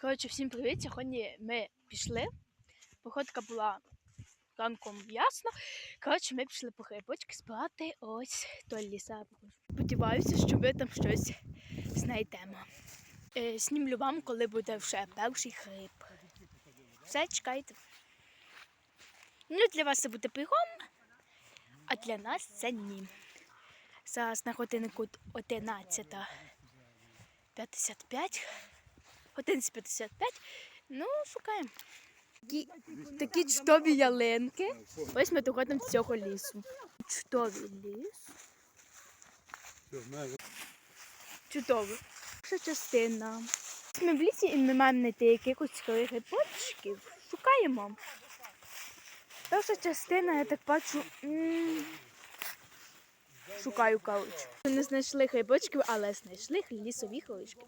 Коротше, всім привіт. Сьогодні ми пішли. Походка була ранком ясно. Коротше, ми пішли по грибочки збирати ось той ліса. Сподіваюся, що ми там щось знайдемо. Е, Снімлю вам, коли буде вже перший гриб. Все, чекайте. Ну, для вас це буде бігом, а для нас це ні. Зараз на годиннику 11.55. 11.55. Ну, шукаємо. Такі, такі чудові ялинки. Ось ми доходимо до цього лісу. Чудовий ліс. Чудовий. Перша частина. Ми в лісі і ми маємо знайти якихось грибочків. Шукаємо. Перша частина, я так бачу. Шукаю. Ми не знайшли грибочків, але знайшли лісові горішки.